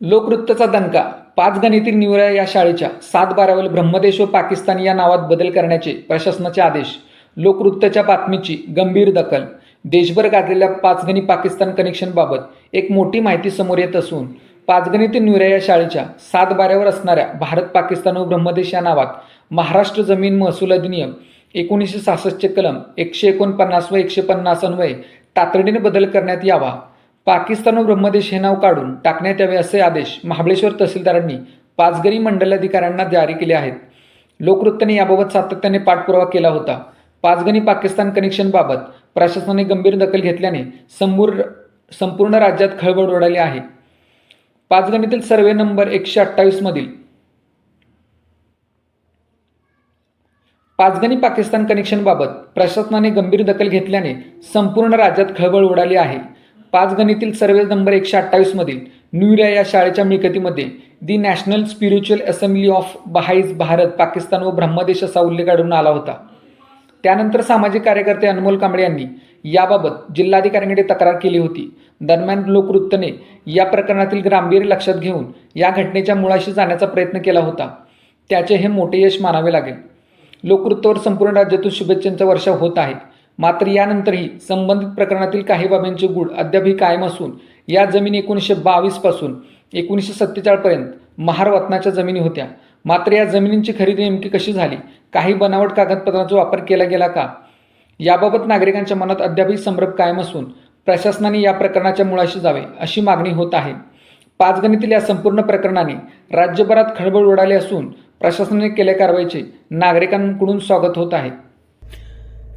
लोकवृत्तचा दणका. पाच गणितील निवऱ्या या शाळेच्या. सात बारावल ब्रह्मदेश व पाकिस्तान या नावात बदल करण्याचे प्रशासनाचे आदेश. लोकवृत्तच्या बातमीची गंभीर दखल. देशभर गाजलेल्या पाचगणी पाकिस्तान कनेक्शनबाबत एक मोठी माहिती समोर येत असून पाचगणीतील निवऱ्या या शाळेच्या सात बाऱ्यावर असणाऱ्या भारत पाकिस्तान व ब्रह्मदेश या नावात महाराष्ट्र जमीन महसूल अधिनियम एकोणीसशे सहासष्टचे कलम एकशे एकोणपन्नास व एकशे पन्नास अन्वये तातडीने बदल करण्यात यावा. पाकिस्तान व ब्रह्मदेश हे नाव काढून टाकण्यात यावे असे आदेश महाबळेश्वर तहसीलदारांनी पाचगणी मंडलाधिकाऱ्यांना जारी केले आहेत. लोकवृत्ताने याबाबत सातत्याने पाठपुरावा केला होता. पाचगणी पाकिस्तान कनेक्शनबाबत प्रशासनाने गंभीर दखल घेतल्याने संपूर्ण संपूर्ण राज्यात खळबळ उडाली आहे. पाचगणीतील सर्वे नंबर एकशे अठ्ठावीसमधील पाचगणी पाकिस्तान कनेक्शनबाबत प्रशासनाने गंभीर दखल घेतल्याने संपूर्ण राज्यात खळबळ उडाली आहे. पाचगणीतील सर्वे नंबर एकशे अठ्ठावीसमधील न्यूरिया या शाळेच्या मिळकतीमध्ये the National Spiritual Assembly of Baha'is Bharat Pakistan व ब्रह्मदेश असा उल्लेख आढळून आला होता. त्यानंतर सामाजिक कार्यकर्ते अनमोल कांबळे यांनी याबाबत जिल्हाधिकाऱ्यांकडे तक्रार केली होती. दरम्यान लोकवृत्तने या प्रकरणातील गांभीर्य लक्षात घेऊन या घटनेच्या मुळाशी जाण्याचा प्रयत्न केला होता. त्याचे हे मोठे यश मानावे लागेल. लोकवृत्तावर संपूर्ण राज्यातून शुभेच्छांचा वर्षाव होत आहे. मात्र यानंतरही संबंधित प्रकरणातील काही बाबींचे गूढ अद्यापही कायम असून या जमिनी एकोणीसशे बावीसपासून एकोणीसशे सत्तेचाळपर्यंत महार वतनाच्या जमिनी होत्या. मात्र या जमिनींची खरेदी नेमकी कशी झाली? काही बनावट कागदपत्रांचा वापर केला गेला का? याबाबत नागरिकांच्या मनात अद्यापही संभ्रम कायम असून प्रशासनाने या प्रकरणाच्या मुळाशी जावे अशी मागणी होत आहे. पाचगणीतील या संपूर्ण प्रकरणाने राज्यभरात खळबळ उडाली असून प्रशासनाने केल्या कारवाईचे नागरिकांकडून स्वागत होत आहे.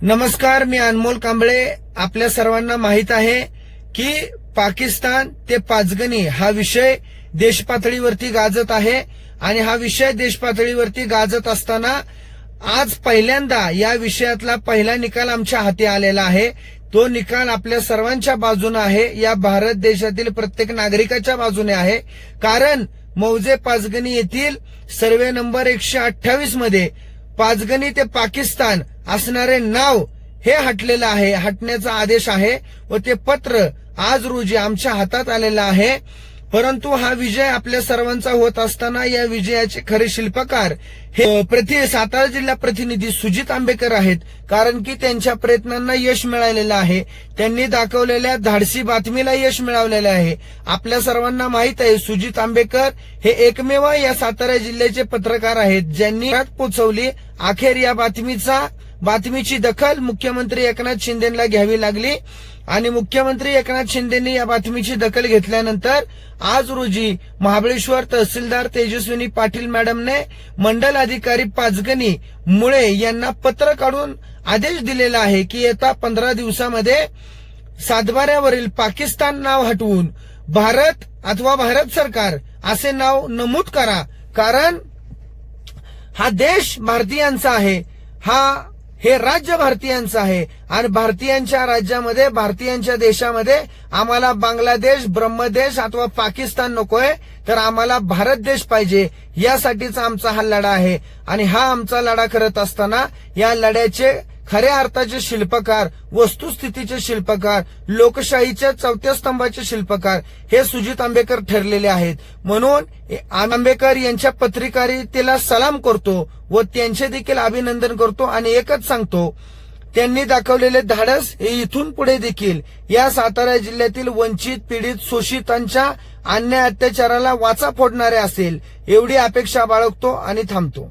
नमस्कार मी अनमोल कांबळे. आपल्या सर्वांना माहीत आहे की पाकिस्तान ते पाचगणी हा विषय देशपातळीवरती गाजत आहे आणि हा विषय देशपातळीवरती गाजत असताना आज पहिल्यांदा या विषयातला पहिला निकाल आमच्या हाती आलेला आहे. तो निकाल आपल्या सर्वांच्या बाजूने आहे. या भारत देशातील प्रत्येक नागरिकाच्या बाजूने आहे. कारण मौजे पाचगणी येथील सर्वे नंबर एकशे अठ्ठावीसमध्ये पाचगणी ते पाकिस्तान असणारे नाव हे हटलेलं आहे हटण्याचा आदेश आहे व ते पत्र आज रोजी आमच्या हातात आलेलं आहे. परंतु हा विजय आपल्या सर्वांचा होत असताना या विजयाचे खरे शिल्पकार हे प्रति सातारा जिल्हा प्रतिनिधी सुजित आंबेकर आहेत. कारण की त्यांच्या प्रयत्नांना यश मिळालेलं आहे. त्यांनी दाखवलेल्या धाडसी बातमीला यश मिळवलेलं आहे. आपल्या सर्वांना माहीत आहे सुजित आंबेकर हे एकमेव या सातारा जिल्ह्याचे पत्रकार आहेत. ज्यांनी पोचवली अखेर या बातमीचा बातमीची दखल मुख्यमंत्री एकनाथ शिंदेला घ्यावी लागली आणि मुख्यमंत्री एकनाथ शिंदेनी या बातमीची दखल घेतल्यानंतर आज रोजी महाबळेश्वर तहसीलदार तेजस्विनी पाटील मॅडमने मंडल अधिकारी पाचगणी मुळे यांना पत्र काढून आदेश दिलेला आहे की येत्या पंधरा दिवसामध्ये सातबाऱ्यावरील पाकिस्तान नाव हटवून भारत अथवा भारत सरकार असे नाव नमूद करा. कारण हा देश भारतीयांचा आहे. हा हे राज्य भारतीयांचं आहे. आणि भारतीयांच्या राज्यामध्ये भारतीयांच्या देशामध्ये आम्हाला बांगलादेश ब्रह्मदेश अथवा पाकिस्तान नकोय तर आम्हाला भारत देश पाहिजे. यासाठीचा आमचा हा लढा आहे. आणि हा आमचा लढा करत असताना या लढ्याचे खऱ्या अर्थाचे शिल्पकार वस्तुस्थितीचे शिल्पकार लोकशाहीच्या चौथ्या स्तंभाचे शिल्पकार हे सुजित आंबेकर ठरलेले आहेत. म्हणून आंबेकर यांच्या पत्रकारितेला सलाम करतो व त्यांचे देखील अभिनंदन करतो आणि एकच सांगतो. त्यांनी दाखवलेले धाडस हे इथून पुढे देखील या सातारा जिल्ह्यातील वंचित पीडित शोषितांच्या अन्याय अत्याचाराला वाचा फोडणारे असेल. एवढी अपेक्षा बाळगतो आणि थांबतो.